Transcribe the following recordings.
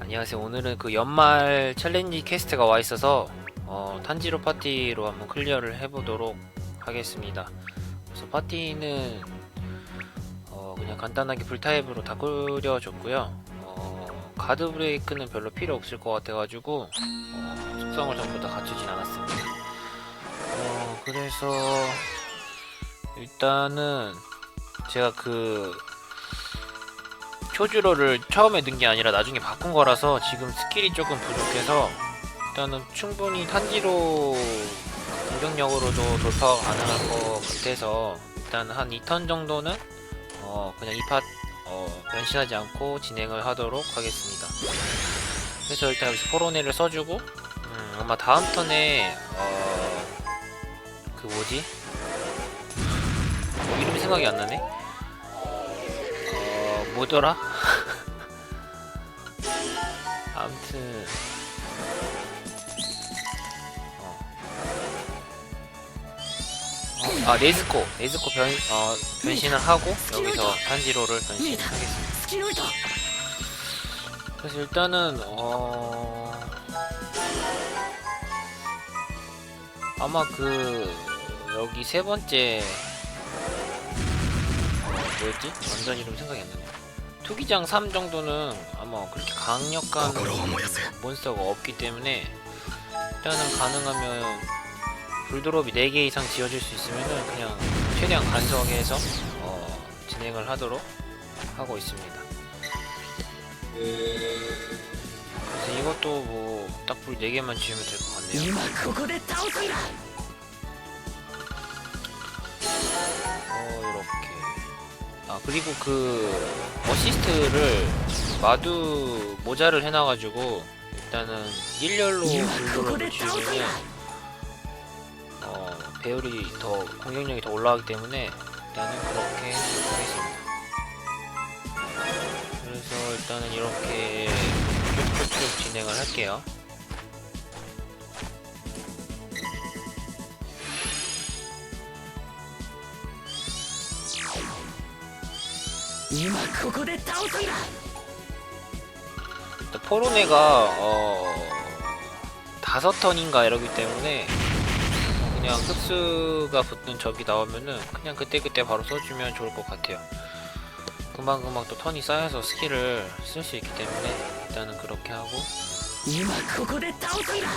안녕하세요. 오늘은 그 연말 챌린지 퀘스트가 와 있어서 어, 탄지로 파티로 한번 클리어를 해보도록 하겠습니다. 그래서 파티는 어, 그냥 간단하게 불타입으로 다 끓여줬고요. 어, 가드 브레이크는 별로 필요 없을 것 같아가지고 어, 속성을 전부 다 갖추진 않았습니다. 어, 그래서 일단은 제가 그 표주로를 처음에 넣은 게 아니라 나중에 바꾼 거라서 지금 스킬이 조금 부족해서 일단은 충분히 탄지로 공격력으로도 돌파가 가능할 것 같아서 일단 한 2턴 정도는 어 그냥 이팟 어 변신하지 않고 진행을 하도록 하겠습니다. 그래서 일단 여기서 포로네를 써주고 음, 아마 다음 턴에 어 그 뭐지 뭐 이름이 생각이 안 나네. 어 뭐더라? 아무튼 어. 어, 아 네즈코 네즈코 변, 어, 변신을 하고 여기서 한지로를 변신하겠습니다 그래서 일단은 어... 아마 그 여기 세 번째 어, 뭐였지? 완전 이름 생각이 안 나네 투기장 3 정도는 아마 그렇게 강력한 몬스터가 없기 때문에 일단은 가능하면 불드롭이 4개 이상 지어질 수 있으면은 그냥 최대한 간소하게 해서 어, 진행을 하도록 하고 있습니다. 그래서 이것도 뭐 딱 불 4개만 지으면 될 것 같네요. 어, 이렇게. 아 그리고 그 어시스트를 마두 모자를 해놔가지고 일단은 일렬로 공격을 주면 어, 배율이 더 공격력이 더 올라가기 때문에 일단은 그렇게 하겠습니다. 그래서 일단은 이렇게 쭉쭉쭉 진행을 할게요. 今ここで倒すんだ 일단 포로네가 어 다섯 턴인가 이러기 때문에 그냥 흡수가 붙는 적이 나오면은 그냥 그때그때 바로 써주면 좋을 것 같아요. 금방금방 또 턴이 쌓여서 스킬을 쓸 수 있기 때문에 일단은 그렇게 하고 今ここで倒すんだ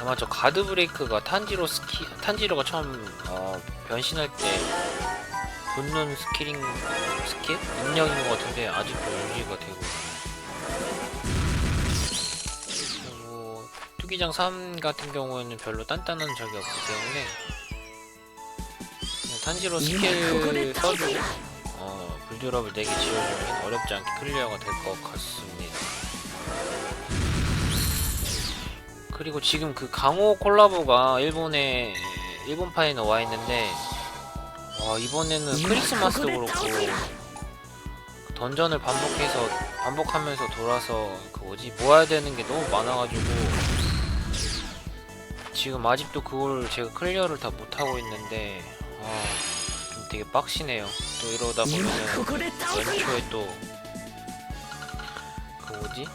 아마 저 가드 브레이크가 탄지로 스키 탄지로가 처음 어, 변신할 때 붙는 스킬인 스킬? 능력인 것 같은데 아직도 유지가 되고. 그리고 투기장 3 같은 경우에는 별로 딴딴한 적이 없기 때문에 탄지로 스킬 써도 어, 불드랍을 내게 지어주면 어렵지 않게 클리어가 될 것 같습니다. 그리고 지금 그 강호 콜라보가 일본에 일본판에 나와 있는데 와 이번에는 크리스마스도 그렇고 던전을 반복해서 반복하면서 돌아서 그 뭐지 모아야 되는 게 너무 많아가지고 지금 아직도 그걸 제가 클리어를 다 못하고 있는데 아, 좀 되게 빡시네요. 또 이러다 보면은 연초에 또 그 뭐지?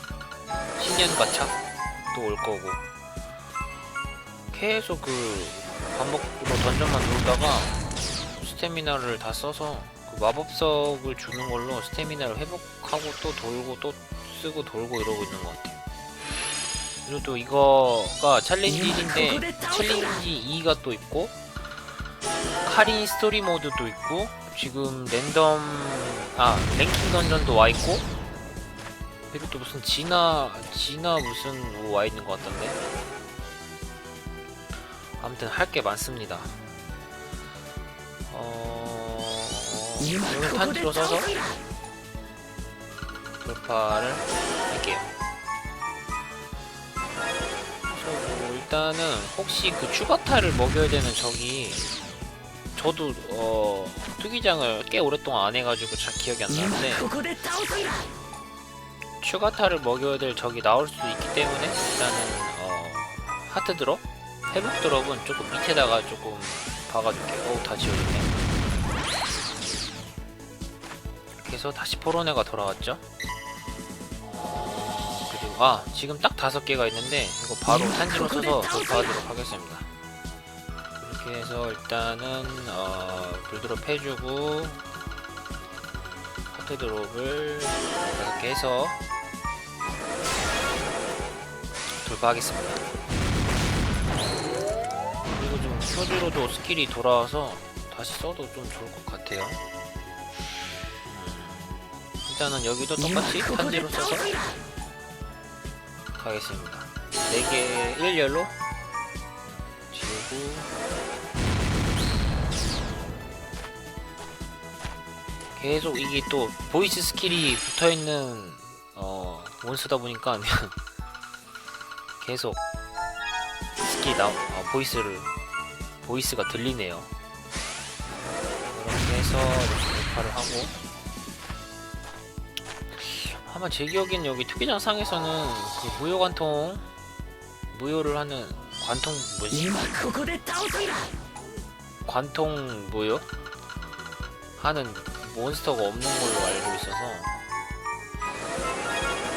신년 가차? 또 올 거고. 계속 그 반복으로 던전만 돌다가 스태미나를 다 써서 그 마법석을 주는 걸로 스태미나를 회복하고 또 돌고 또 쓰고 돌고 이러고 있는 것 같아요. 그리고 또 이거가 챌린지 1인데 챌린지 2가 또 있고 카린 스토리 모드도 있고 지금 랜덤 아 랭킹 던전도 와 있고 그리고 또 무슨 진화 진화 무슨 뭐 와 있는 것 같던데 아무튼 할 게 많습니다. 어... 오늘 탄지로 써서 돌파를 할게요. 그래서 뭐 일단은 혹시 그 추바타를 먹여야 되는 적이 저도 어 투기장을 꽤 오랫동안 안 해가지고 잘 기억이 안 나는데 추가타를 먹여야 될 적이 나올 수 있기 때문에 일단은 어 하트 드롭? 회복 드롭은 조금 밑에다가 조금 박아줄게요. 어우 다 지워졌네. 이렇게 해서 다시 포로네가 돌아왔죠. 아 지금 딱 다섯 개가 있는데 이거 바로 탄지로 써서 돌파하도록 하겠습니다. 이렇게 해서 일단은 어, 불드롭 해주고 하트 드롭을 이렇게 해서 돌파하겠습니다. 그리고 좀 표지로도 스킬이 돌아와서 다시 써도 좀 좋을 것 같아요. 음, 일단은 여기도 똑같이 반지로 써서 가겠습니다. 4개 1열로. 지우고. 계속 이게 또 보이스 스킬이 붙어있는 어 몬스다 보니까 계속 스킬이 나 어, 보이스를 보이스가 들리네요. 그렇게 해서 이렇게 역할을 하고. 아마 제 기억엔 여기 투기장상에서는 그 무효 관통 무효를 하는 관통 뭐지? 관통 무효 하는 몬스터가 없는 걸로 알고 있어서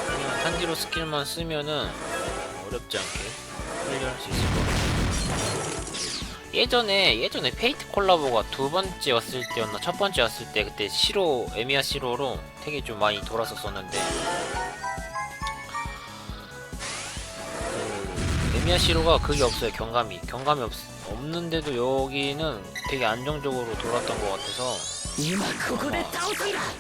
그냥 탄지로 스킬만 쓰면은 어렵지 않게 훈련할 수 있을 것 같아요. 예전에 예전에 페이트 콜라보가 두 번째였을 때였나 첫 번째였을 때 그때 시로 에미야 시로로 되게 좀 많이 돌았었었는데. 그 에미야시로가 그게 없어요 경감이. 경감이 없, 없는데도 여기는 되게 안정적으로 돌았던 것 같아서. 아.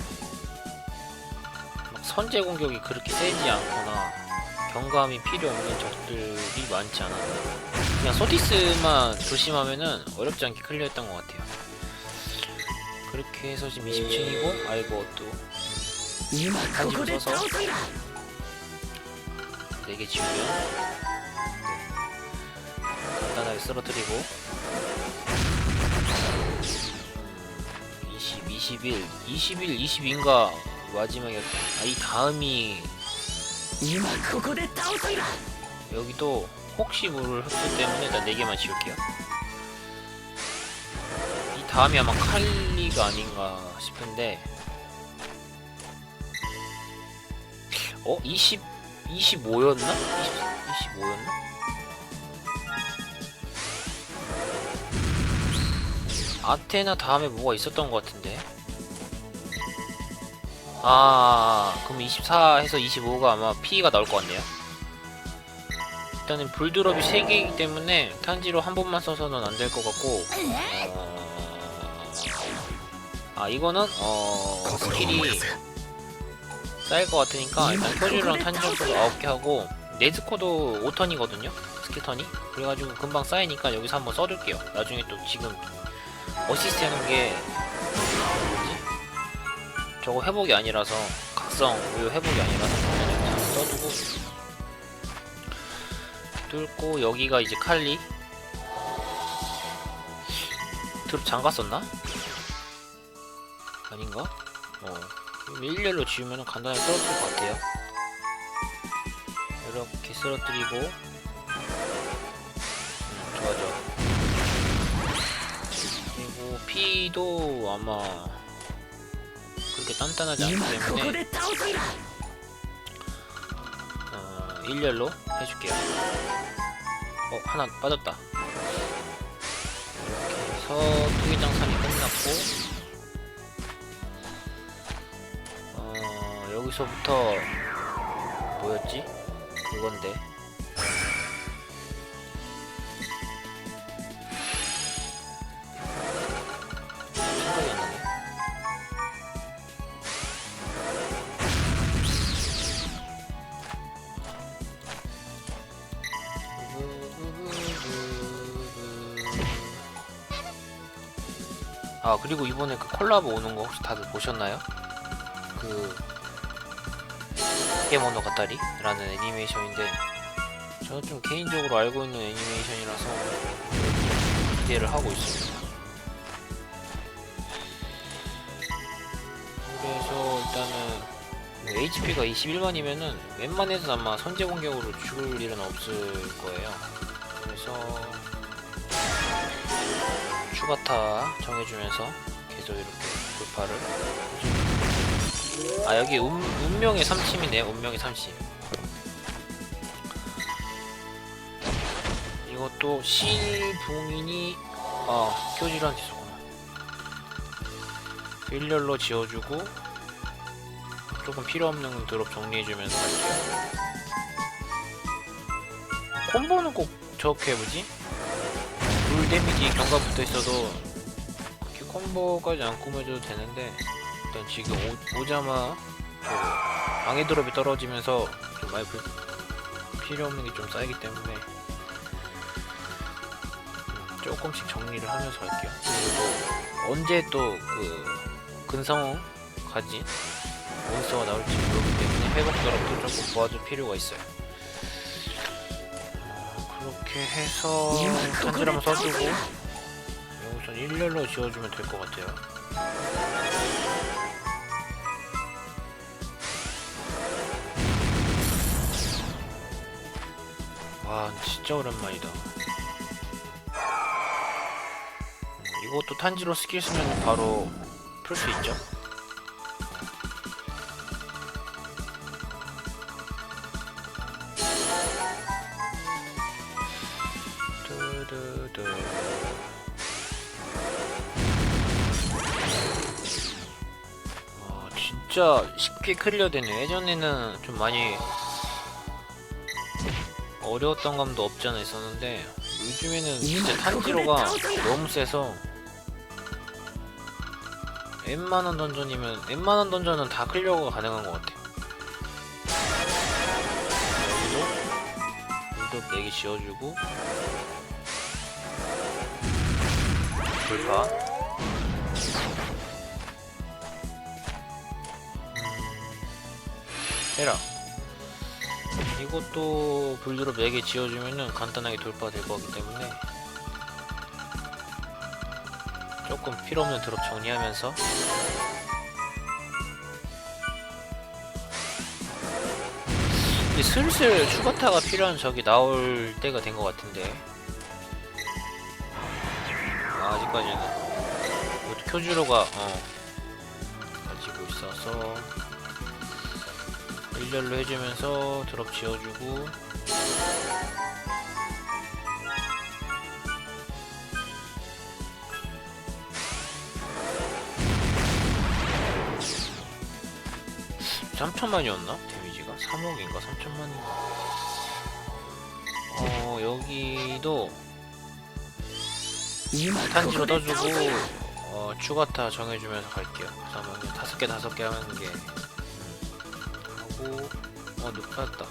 막 선제 공격이 그렇게 세지 않거나 경감이 필요 없는 적들이 많지 않았나. 그냥 소티스만 조심하면은 어렵지 않게 클리어했던 것 같아요. 그렇게 해서 지금 27이고 아이고 또 이만 칸이 웃어서 네개 지우면 네. 간단하게 쓰러뜨리고. 20, 21, 21, 22인가 마지막에 아, 이 다음이 여기도 혹시 물을 흡수 때문에 일단 4개만 지울게요. 이 다음이 아마 칼리가 아닌가 싶은데 어? 20, 25였나? 20, 25였나? 아테나 다음에 뭐가 있었던 것 같은데 아 그럼 24 해서 25가 아마 P가 나올 것 같네요 일단은 불드롭이 3개이기 때문에 탄지로 한 번만 써서는 안 될 것 같고 어... 아 이거는 어... 스킬이 쌓일 것 같으니까 일단 표주랑 탄지로 써서 9개 하고 네즈코도 5턴이거든요 스킬턴이 그래가지고 금방 쌓이니까 여기서 한번 써둘게요 나중에 또 지금 어시스트 하는 게 뭐지? 저거 회복이 아니라서 각성 우유 회복이 아니라서 그냥 써두고 뚫고 여기가 이제 칼리 드롭 잠갔었나? 아닌가? 일렬로 지우면 간단하게 떨어질 것 같아요. 이렇게 쓰러뜨리고. 음, 좋아져. 그리고 피도 아마 그렇게 단단하지 않기 때문에 어, 일렬로 해줄게요. 어 하나 빠졌다. 이렇게 해서 투기장산이 끝났고. 여기서부터 뭐였지? 나네. 아 그리고 이번에 그 콜라보 오는 거 혹시 다들 보셨나요? 그 포켓몬노 가타리라는 애니메이션인데 저는 좀 개인적으로 알고 있는 애니메이션이라서 기대를 하고 있습니다. 그래서 일단은 HP가 21만이면은 웬만해서 아마 선제 공격으로 죽을 일은 없을 거예요. 그래서 추가타 정해주면서 계속 이렇게 돌파를. 아 여기 운, 운명의 3침이네. 운명의 3침. 이것도 실봉인이 아 어, 교질한 지소구나. 일렬로 지어주고 조금 필요없는 드롭 정리해주면서 할게요. 콤보는 꼭 저렇게 해보지? 불 데미지 경과 붙어있어도 그게 콤보까지 안 꾸며줘도 되는데 일단 지금 오, 오자마 저 방해 드롭이 떨어지면서 좀 많이 불, 필요 없는 게 좀 쌓이기 때문에 음, 조금씩 정리를 하면서 할게요. 그리고 또 언제 또 그 근성우 가지 몬스터가 나올지 모르기 때문에 회복 드롭도 조금 모아줄 필요가 있어요. 어, 그렇게 해서 탄질 한번 써주고 여기서 일렬로 지어주면 될 것 같아요. 와 진짜 오랜만이다. 음, 이것도 탄지로 스킬 쓰면 바로 풀 수 있죠? 두두두. 와 진짜 쉽게 클리어 되네. 예전에는 좀 많이 어려웠던 감도 없지 않아 있었는데 요즘에는 진짜 탄지로가 너무 세서 웬만한 던전이면 웬만한 던전은 다 클리어가 가능한 것 같아. 여기도 물도 4개 지어주고 불파. 해라 이것도 불드롭 4개 지어주면은 간단하게 돌파될 거기 때문에 조금 필요 없는 드롭 정리하면서 이제 슬슬 추가타가 필요한 적이 나올 때가 된 것 같은데. 아, 아직까지는. 이것도 큐즈로가 어 가지고 있어서 일렬로 해주면서 드롭 지어주고 삼천만이었나 데미지가? 3억인가? 3천만인가? 어 여기도 탄지로 떠주고 어 추가타 정해주면서 갈게요 그러면 다섯 개 다섯 개 하는 게 하고 어 높아졌다.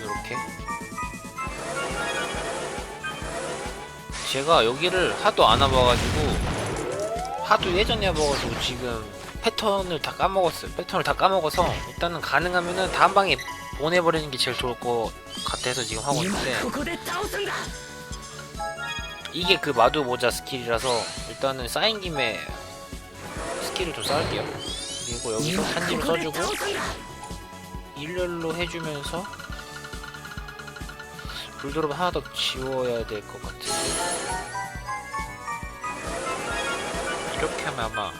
이렇게. 제가 여기를 하도 안 와봐가지고 하도 예전에 와봐가지고 지금 패턴을 다 까먹었어요. 패턴을 다 까먹어서 일단은 가능하면은 다음 방에 보내버리는 게 제일 좋을 것 같아서 지금 하고 있는데. 이게 그 마두 모자 스킬이라서 일단은 쌓인 김에 스킬을 좀 쌓을게요. 뭐 써주고 여기서 한입 써주고 일렬로 해주면서 불드롭 하나 더 지워야 될 것 같은데 이렇게 하면 아마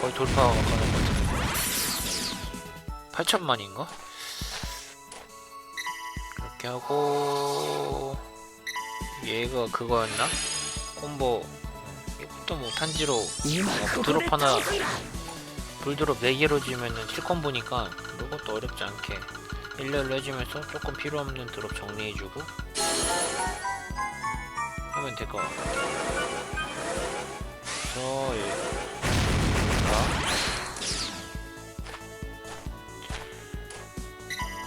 거의 돌파가 가는 것 같은데 8천만인가? 이렇게 하고 얘가 그거였나? 콤보 생각도 못한지로 어, 드롭 하나 불드롭 4개로 주면은 7콤보니까 이것도 어렵지 않게 일렬로 해주면서 조금 필요없는 드롭 정리해주고 하면 될 것 같아요. 그래서 여기가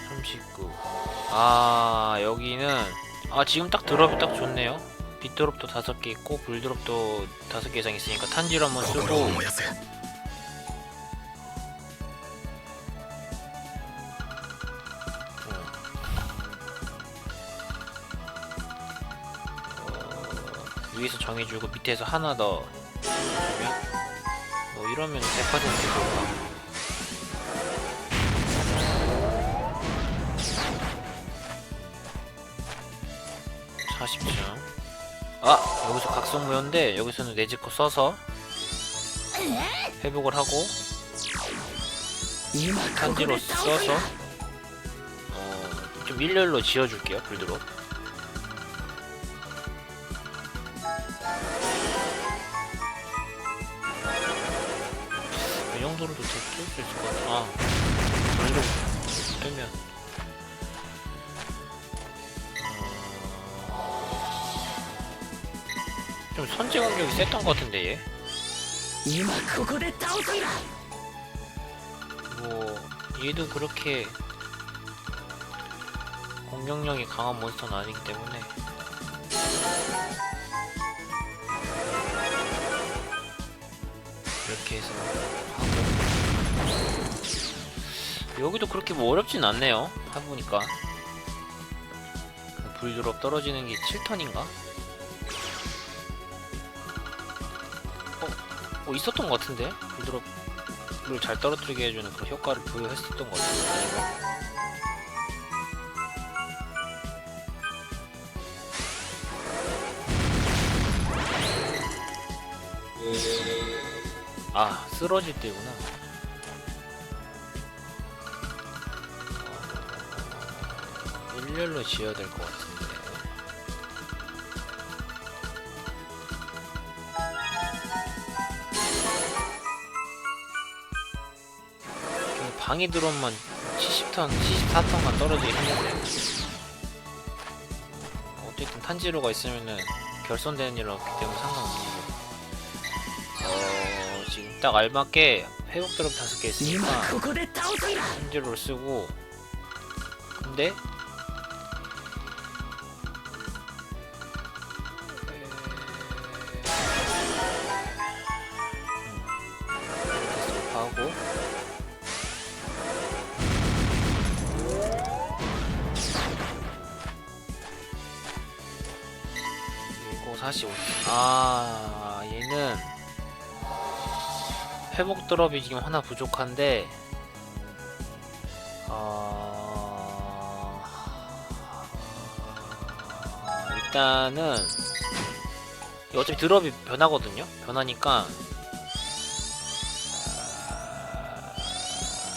39 아 여기는 아 지금 딱 드롭이 딱 좋네요. 빛드롭도 다섯 개 있고 불드롭도 다섯 개 이상 있으니까 탄지로 한번 쓰고 어, 위에서 정해주고 밑에서 하나 더 뭐 이러면 100% 좋아 40점. 아 여기서 각성무효인데 여기서는 네지코 써서 회복을 하고 한지로 써서 어, 좀 일렬로 지어줄게요 불드로. 좀 선제 공격이 셌던 것 같은데 얘 今ここで倒すんだ 뭐 얘도 그렇게 공격력이 강한 몬스터는 아니기 때문에 이렇게 해서 하고 여기도 그렇게 뭐 어렵진 않네요 해보니까 불드롭 떨어지는 게 7턴인가? 어 있었던 것 같은데? 불드롭을 잘 떨어뜨리게 해주는 그런 효과를 부여했었던 것 같은데? 아 쓰러질 때구나 어, 일렬로 지어야 될 것 같은데 강이 들어오면 70턴, 74턴만 떨어지긴 했는데. 어쨌든 탄지로가 있으면은 결손되는 일은 없기 때문에 상관없는 거 어, 지금 딱 알맞게 회복 드롭 다섯 개 있으니까 탄지로를 쓰고. 근데 회복 드롭이 지금 하나 부족한데 어... 일단은 어차피 드롭이 변하거든요? 변하니까 어,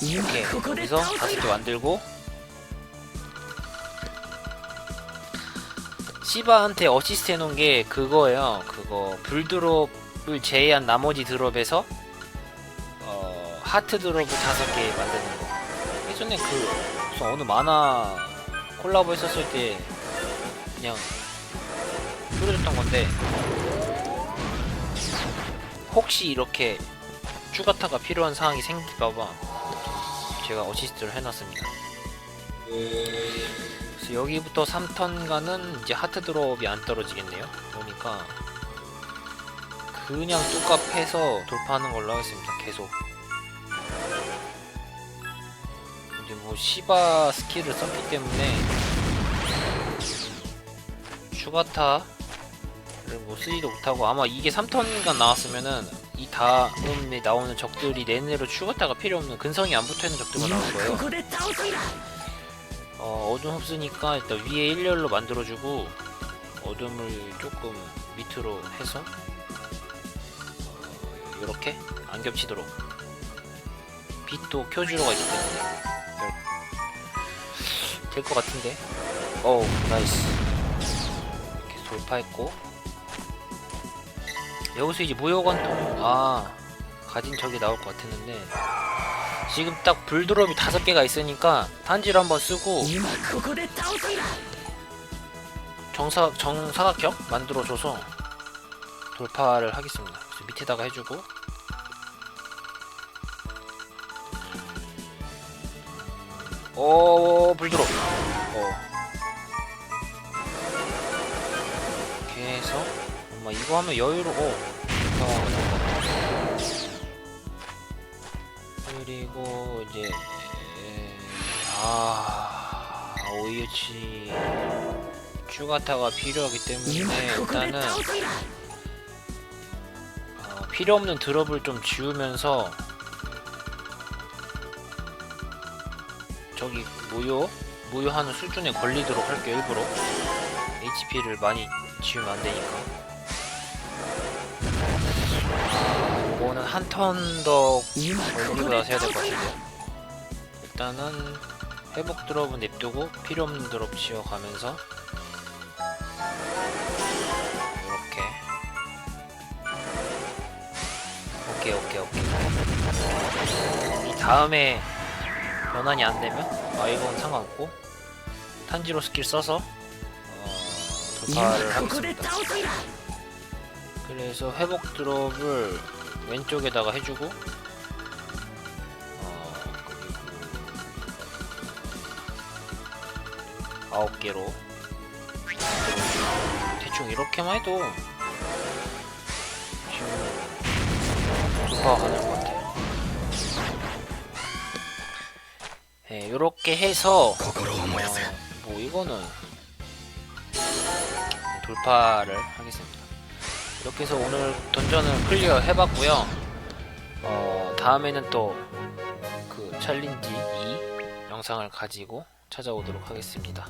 이렇게 여기서 다시 또 만들고 시바한테 어시스트 해놓은 게 그거예요. 그거 불드롭을 제외한 나머지 드롭에서 하트 드롭을 다섯 개 만드는 거. 예전에 그 무슨 어느 만화 콜라보 했었을 때 그냥 뿌려줬던 건데 혹시 이렇게 추가타가 필요한 상황이 생길까봐 제가 어시스트를 해놨습니다. 그래서 여기부터 3턴가는 이제 하트 드롭이 안 떨어지겠네요. 그러니까 그냥 뚜값 해서 돌파하는 걸로 하겠습니다. 계속. 시바 스킬을 썼기 때문에 슈바타를 뭐 쓰지도 못하고 아마 이게 3턴간 나왔으면은 이 다음에 나오는 적들이 내내로 슈바타가 필요 없는 근성이 안 붙어있는 적들만 나올 거예요. 어, 어둠 흡수니까 일단 위에 일렬로 만들어주고 어둠을 조금 밑으로 해서 어, 이렇게 안 겹치도록 빛도 켜주러 가기 때문에 될 것 같은데. 어우 나이스. 이렇게 돌파했고. 여기서 이제 무효관통 아 가진 적이 나올 것 같았는데. 지금 딱 불드롭이 다섯 개가 있으니까 탄지를 한번 쓰고. 정사, 정사각형 만들어줘서 돌파를 하겠습니다. 밑에다가 해주고. 어, 불들어. 어. 계속. 엄마, 이거 하면 여유로, 워 어. 그리고, 이제, 아, 오이치. 슈가타가 필요하기 때문에 음, 일단은 어, 필요 없는 드롭을 좀 지우면서 저기 무효 무효하는 수준에 걸리도록 할게 일부러 HP를 많이 지우면 안 되니까. 이거는 한 턴 더 걸리고 나서 해야 될 것 같은데. 일단은 회복 드롭은 냅두고 필요 없는 드롭 지워가면서 이렇게 오케이 오케이 오케이 이 다음에 변환이 안되면? 아 이건 상관없고. 탄지로 스킬 써서 어, 도사를 하겠습니다. 그래서 회복 드롭을 왼쪽에다가 해주고 어, 아홉 개로. 대충 이렇게만 해도 지금 조사하는 요렇게 해서 어, 뭐 이거는 돌파를 하겠습니다. 이렇게 해서 오늘 던전을 클리어 해봤고요. 어, 다음에는 또 그 챌린지 2 영상을 가지고 찾아오도록 하겠습니다.